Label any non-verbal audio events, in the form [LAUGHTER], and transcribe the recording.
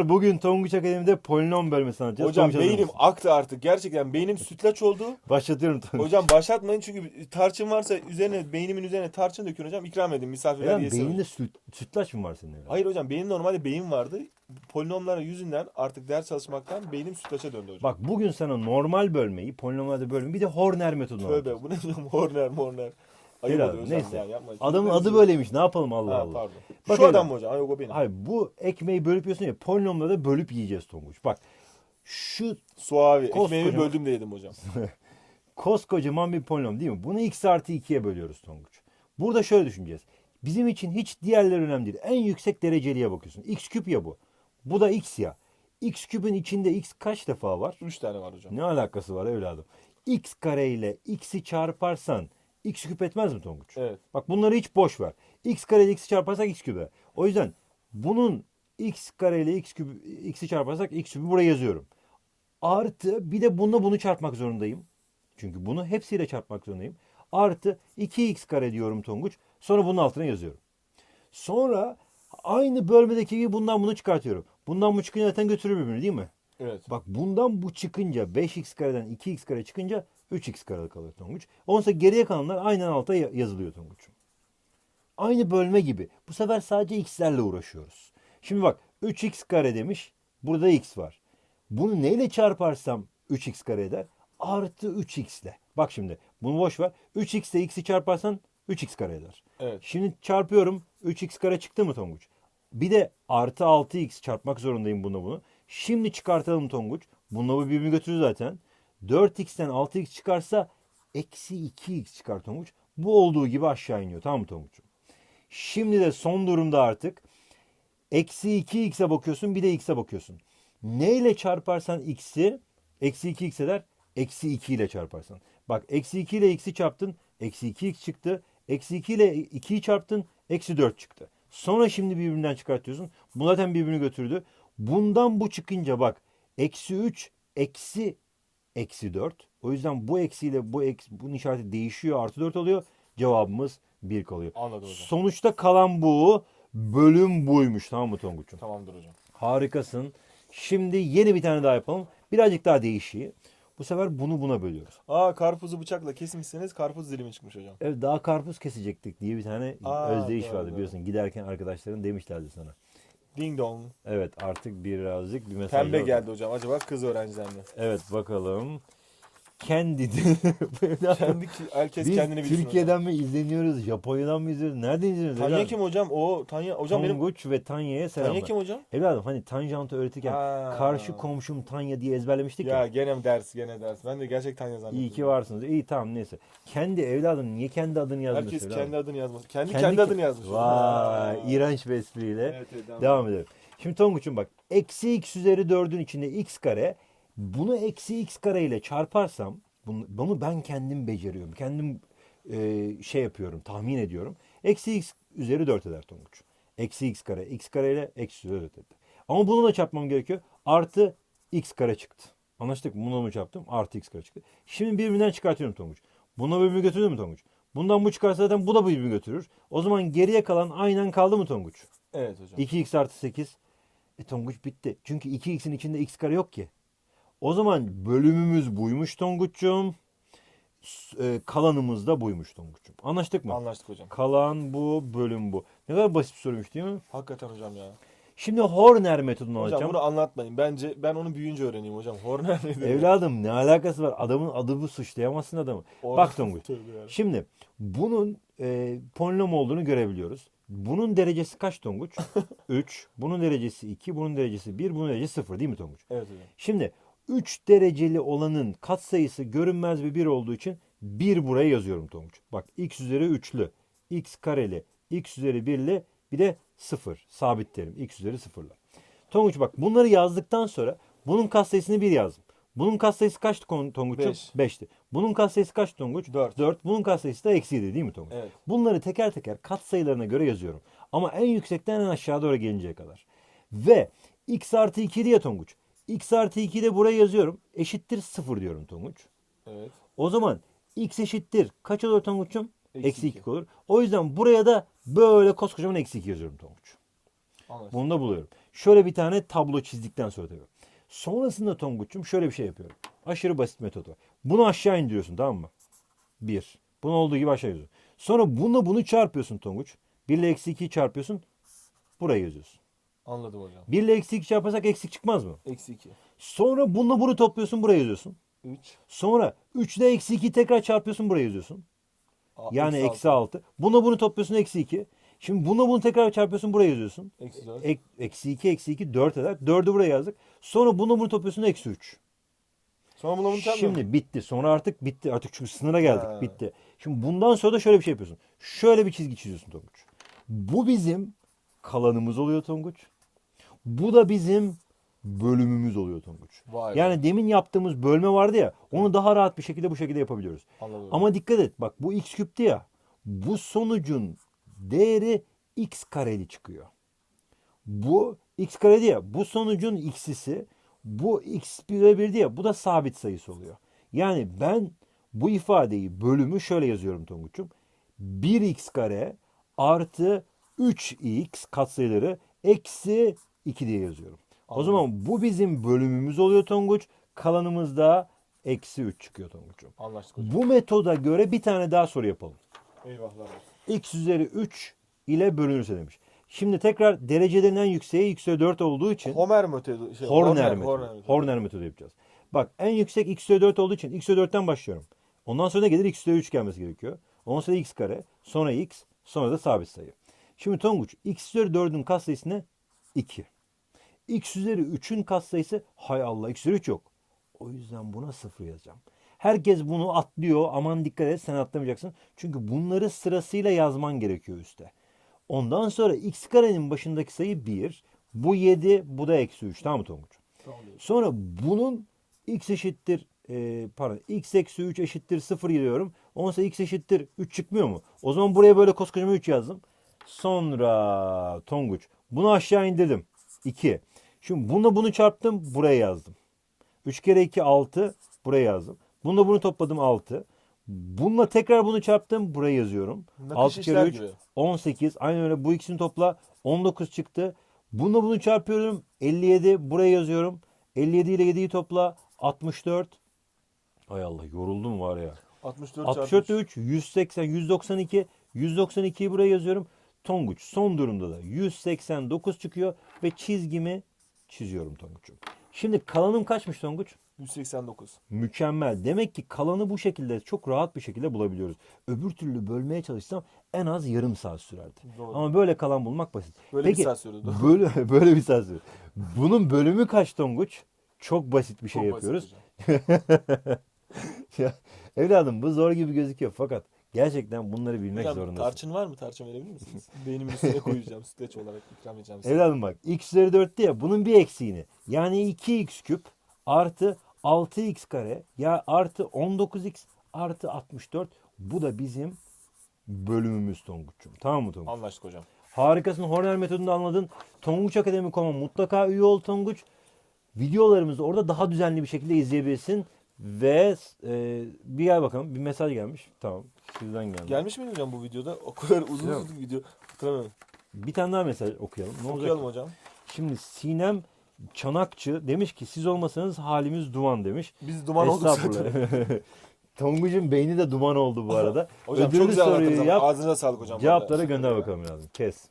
Merhabalar. Bugün Tonguç Akademi'de polinom bölmesi anlatacağız. Hocam Tonguç beynim aktı artık. Gerçekten beynim sütlaç oldu. Başlatıyorum Tonguç. Hocam başlatmayın çünkü tarçın varsa üzerine beynimin üzerine tarçın dökün hocam ikram edin misafirler yesin. beyninde süt, sütlaç mı var senin evde? Hayır hocam benim normalde beyin vardı. Polinomlara yüzünden artık ders çalışmaktan beynim sütlaça döndü hocam. Bak bugün sana normal bölmeyi, polinomlarda bölmeyi bir de Horner metodunu. Tövbe bu ne hocam horner morner. Oluyor hocam neyse. ya yapma. Adamın adı böyleymiş. Ne yapalım Allah Ha, Allah. pardon. Bak Şu adam mı hocam? Ay, o benim. Hayır bu ekmeği bölüp yiyorsun ya polinomları da bölüp yiyeceğiz Tonguç. Bak şu Suavi. Ekmeğimi böldüm de yedim hocam. [LAUGHS] koskocaman bir polinom değil mi? Bunu x artı 2'ye bölüyoruz Tonguç. Burada şöyle düşüneceğiz. Bizim için hiç diğerleri önemli değil. En yüksek dereceliye bakıyorsun. x küp ya bu. Bu da x ya. x küpün içinde x kaç defa var? Üç tane var hocam. Ne alakası var evladım? x kare ile x'i çarparsan x küp etmez mi Tonguç? Evet. Bak bunları hiç boş ver. x kare ile x'i çarparsak x küpe. O yüzden bunun x kare ile x küpü, x'i çarparsak x küpü buraya yazıyorum. Artı bir de bununla bunu çarpmak zorundayım. Çünkü bunu hepsiyle çarpmak zorundayım. Artı 2x kare diyorum Tonguç. Sonra bunun altına yazıyorum. Sonra aynı bölmedeki gibi bundan bunu çıkartıyorum. Bundan bu çıkınca zaten götürür birbirini değil mi? Evet. Bak bundan bu çıkınca 5x kareden 2x kare çıkınca 3x kare kalır Tonguç. Ondan geriye kalanlar aynen alta ya- yazılıyor Tonguç'um. Aynı bölme gibi. Bu sefer sadece x'lerle uğraşıyoruz. Şimdi bak 3x kare demiş. Burada x var. Bunu neyle çarparsam 3x kare eder? Artı 3x ile. Bak şimdi bunu boş ver. 3x ile x'i çarparsan 3x kare eder. Evet. Şimdi çarpıyorum. 3x kare çıktı mı Tonguç? Bir de artı 6x çarpmak zorundayım bunu bunu. Şimdi çıkartalım Tonguç. Bununla bu birbirini götürür zaten. 4x'ten 6x çıkarsa eksi 2x çıkar Tonguç. Bu olduğu gibi aşağı iniyor. Tamam mı Tonguç'um? Şimdi de son durumda artık eksi 2x'e bakıyorsun bir de x'e bakıyorsun. Neyle çarparsan x'i eksi 2x eder. Eksi 2 ile çarparsan. Bak eksi 2 ile x'i çarptın. Eksi 2x çıktı. Eksi 2 ile 2'yi çarptın. Eksi 4 çıktı. Sonra şimdi birbirinden çıkartıyorsun. Bu zaten birbirini götürdü. Bundan bu çıkınca bak. Eksi 3 eksi eksi 4. O yüzden bu eksiyle bu eksi, bunun işareti değişiyor. Artı 4 oluyor. Cevabımız 1 kalıyor. Anladım hocam. Sonuçta kalan bu. Bölüm buymuş. Tamam mı Tonguç'um? Tamamdır hocam. Harikasın. Şimdi yeni bir tane daha yapalım. Birazcık daha değişiği. Bu sefer bunu buna bölüyoruz. Aa karpuzu bıçakla kesmişsiniz karpuz dilimi çıkmış hocam. Evet daha karpuz kesecektik diye bir tane Aa, özdeyiş doğru, vardı doğru. biliyorsun. Giderken arkadaşların demişlerdi sana. Ding dong. Evet artık birazcık bir mesaj Pembe var. geldi hocam. Acaba kız öğrenciden mi? Evet bakalım. Kendi [LAUGHS] Kendi, herkes Biz kendini bilsin. Türkiye'den mi izleniyoruz? Japonya'dan mı izliyoruz? Nereden izliyoruz? Tanya evladım? kim hocam? O Tanya hocam benim Tonguç ve Tanya'ya selamlar. Tanya kim hocam? Evladım hani tanjantı öğretirken Ha. karşı komşum Tanya diye ezberlemiştik ya. Ya gene ders gene ders. Ben de gerçek Tanya zannettim. İyi ki varsınız. İyi tamam neyse. Kendi evladım niye kendi adını yazmıyorsun? Herkes evladım? kendi adını yazmış. Kendi kendi, adını yazmış. Vay iğrenç bir espriyle. Evet, evet, devam devam edelim. Şimdi Tonguç'um bak. Eksi x üzeri 4'ün içinde x kare. Bunu eksi x kare ile çarparsam bunu, bunu ben kendim beceriyorum. Kendim e, şey yapıyorum. Tahmin ediyorum. Eksi x üzeri 4 eder Tonguç. Eksi x kare. x kare ile eksi üzeri 4 eder. Ama bununla çarpmam gerekiyor. Artı x kare çıktı. Anlaştık mı? Bununla mı çarptım? Artı x kare çıktı. Şimdi birbirinden çıkartıyorum Tonguç. Bununla birbirini götürdü mü Tonguç? Bundan bu çıkarsa zaten bu da birbirini götürür. O zaman geriye kalan aynen kaldı mı Tonguç? Evet hocam. 2x artı 8. E Tonguç bitti. Çünkü 2x'in içinde x kare yok ki. O zaman bölümümüz buymuş Tonguç'um. S- e, kalanımız da buymuş Tonguç'um. Anlaştık mı? Anlaştık hocam. Kalan bu, bölüm bu. Ne kadar basit bir soruymuş değil mi? Hakikaten hocam ya. Şimdi Horner metodunu Hocam alacağım. bunu anlatmayın. Bence ben onu büyüyünce öğreneyim hocam. Horner [LAUGHS] nedir? Evladım ne alakası var? Adamın adı bu suçlayamazsın adamı. Or- Bak Tonguç. Şimdi bunun e, polinom olduğunu görebiliyoruz. Bunun derecesi kaç Tonguç? [LAUGHS] 3. Bunun derecesi 2. Bunun derecesi 1. Bunun derecesi 0 değil mi Tonguç? Evet hocam. Şimdi 3 dereceli olanın katsayısı görünmez bir 1 olduğu için 1 buraya yazıyorum Tonguç. Bak x üzeri 3'lü, x kareli, x üzeri 1'li bir de 0 sabit terim x üzeri 0'la. Tonguç bak bunları yazdıktan sonra bunun katsayısını 1 yazdım. Bunun katsayısı kaçtı Tonguç'um? Beş. 5'ti. Bunun katsayısı kaç Tonguç? Dört. 4. Bunun katsayısı da eksi 7 değil mi Tonguç? Evet. Bunları teker teker katsayılarına göre yazıyorum. Ama en yüksekten en aşağı doğru gelinceye kadar. Ve x artı 2 diye Tonguç. X artı 2 de buraya yazıyorum. Eşittir 0 diyorum Tonguç. Evet. O zaman x eşittir. Kaç olur Tonguç'um? Eksi Eksi iki. 2 olur. O yüzden buraya da böyle koskocaman eksi 2 yazıyorum Tonguç. Anlaştık. Bunu da buluyorum. Şöyle bir tane tablo çizdikten sonra tabii. Sonrasında Tonguç'um şöyle bir şey yapıyorum. Aşırı basit metot var. Bunu aşağı indiriyorsun tamam mı? 1. Bunun olduğu gibi aşağı yazıyorsun. Sonra bununla bunu çarpıyorsun Tonguç. 1 ile eksi 2'yi çarpıyorsun. Buraya yazıyorsun. Anladım hocam. 1 ile eksi 2 çarparsak eksik çıkmaz mı? Eksi 2. Sonra bununla bunu topluyorsun buraya yazıyorsun. 3. Sonra 3 ile eksi 2'yi tekrar çarpıyorsun buraya yazıyorsun. Yani eksi 6. Buna bunu topluyorsun eksi 2. Şimdi buna bunu tekrar çarpıyorsun buraya yazıyorsun. Eksi 4. Ek, eksi 2 eksi 2 4 eder. 4'ü buraya yazdık. Sonra bunu bunu topluyorsun eksi 3. Sonra buna bunu çarpmıyor Şimdi bitti. Sonra artık bitti. Artık çünkü sınıra geldik. Ha. Bitti. Şimdi bundan sonra da şöyle bir şey yapıyorsun. Şöyle bir çizgi çiziyorsun Tonguç. Bu bizim kalanımız oluyor Tonguç. Bu da bizim bölümümüz oluyor Tonguç. Vay be. Yani demin yaptığımız bölme vardı ya onu daha rahat bir şekilde bu şekilde yapabiliyoruz. Anladım. Ama dikkat et bak bu x küptü ya bu sonucun değeri x kareli çıkıyor. Bu x kareli ya bu sonucun x'isi bu x bire bir diye bu da sabit sayısı oluyor. Yani ben bu ifadeyi bölümü şöyle yazıyorum Tonguç'um. 1x kare artı 3x katsayıları eksi 2 diye yazıyorum. O Anladım. zaman bu bizim bölümümüz oluyor Tonguç. Kalanımız da eksi 3 çıkıyor Tonguç'um. Anlaştık hocam. Bu metoda göre bir tane daha soru yapalım. Eyvahlar olsun. x üzeri 3 ile bölünürse demiş. Şimdi tekrar derecelerin en yükseği üzeri 4 olduğu için Homer metodu. Şey, Horner metodu. Horner metodu. Horner metodu yapacağız. Bak en yüksek x üzeri 4 olduğu için x üzeri 4'ten başlıyorum. Ondan sonra ne gelir? x üzeri 3 gelmesi gerekiyor. Ondan sonra x kare, sonra x, sonra da sabit sayı. Şimdi Tonguç x üzeri 4'ün katsayısı ne? 2. x üzeri 3'ün katsayısı hay Allah x üzeri 3 yok. O yüzden buna 0 yazacağım. Herkes bunu atlıyor. Aman dikkat et sen atlamayacaksın. Çünkü bunları sırasıyla yazman gerekiyor üstte. Ondan sonra x karenin başındaki sayı 1. Bu 7, bu da eksi 3. Tamam mı Tonguç? Tamam. Sonra bunun x eşittir e, pardon x eksi 3 eşittir 0 giriyorum. Sonra x eşittir 3 çıkmıyor mu? O zaman buraya böyle koskocaman 3 yazdım. Sonra Tonguç. Bunu aşağı indirdim. 2. Şimdi bununla bunu çarptım. Buraya yazdım. 3 kere 2 6. Buraya yazdım. Bununla bunu topladım 6. Bununla tekrar bunu çarptım. Buraya yazıyorum. Nakış 6 işler kere 3 gibi. 18. Aynen öyle. Bu ikisini topla. 19 çıktı. Bununla bunu çarpıyorum. 57. Buraya yazıyorum. 57 ile 7'yi topla. 64. Ay Allah yoruldum var ya. 64 64 çarpı ile 3. 180. 192. 192'yi buraya yazıyorum. Tonguç son durumda da 189 çıkıyor ve çizgimi çiziyorum Tonguç'um. Şimdi kalanım kaçmış Tonguç? 189. Mükemmel. Demek ki kalanı bu şekilde çok rahat bir şekilde bulabiliyoruz. Öbür türlü bölmeye çalışsam en az yarım saat sürerdi. Doğru. Ama böyle kalan bulmak basit. Böyle Peki, bir saat sürdü. [LAUGHS] Böyle, böyle bir saat sürüyor. Bunun bölümü kaç Tonguç? Çok basit bir şey Çok yapıyoruz. [LAUGHS] Ya, evladım bu zor gibi gözüküyor fakat gerçekten bunları bilmek Hocam zorundasın. tarçın var mı? Tarçın verebilir misiniz? [LAUGHS] Beynimin üstüne koyacağım. Sütlaç olarak ikram edeceğim size. Evladım bak x üzeri 4 ya bunun bir eksiğini yani 2x küp artı 6x kare ya artı 19x artı 64 bu da bizim bölümümüz Tonguç'um. Tamam mı Tonguç? Anlaştık hocam. Harikasın Horner metodunu anladın. Tonguç Akademi.com'a mutlaka üye ol Tonguç. Videolarımızı orada daha düzenli bir şekilde izleyebilirsin. Ve e, bir gel bakalım. Bir mesaj gelmiş. Tamam. Sizden geldi. Gelmiş miydi hocam bu videoda? O kadar uzun Yok. uzun video. Hatırlamıyorum. Bir tane daha mesaj okuyalım. Ne olacak? Okuyalım hocam. Şimdi Sinem Çanakçı demiş ki siz olmasanız halimiz duman demiş. Biz duman olduk zaten. [LAUGHS] Tonguç'un beyni de duman oldu bu arada. [LAUGHS] Hocam Ödüllü çok güzel soruyu anlattınız yap. ağzınıza sağlık hocam. Cevaplara gönder bakalım lazım. Kes.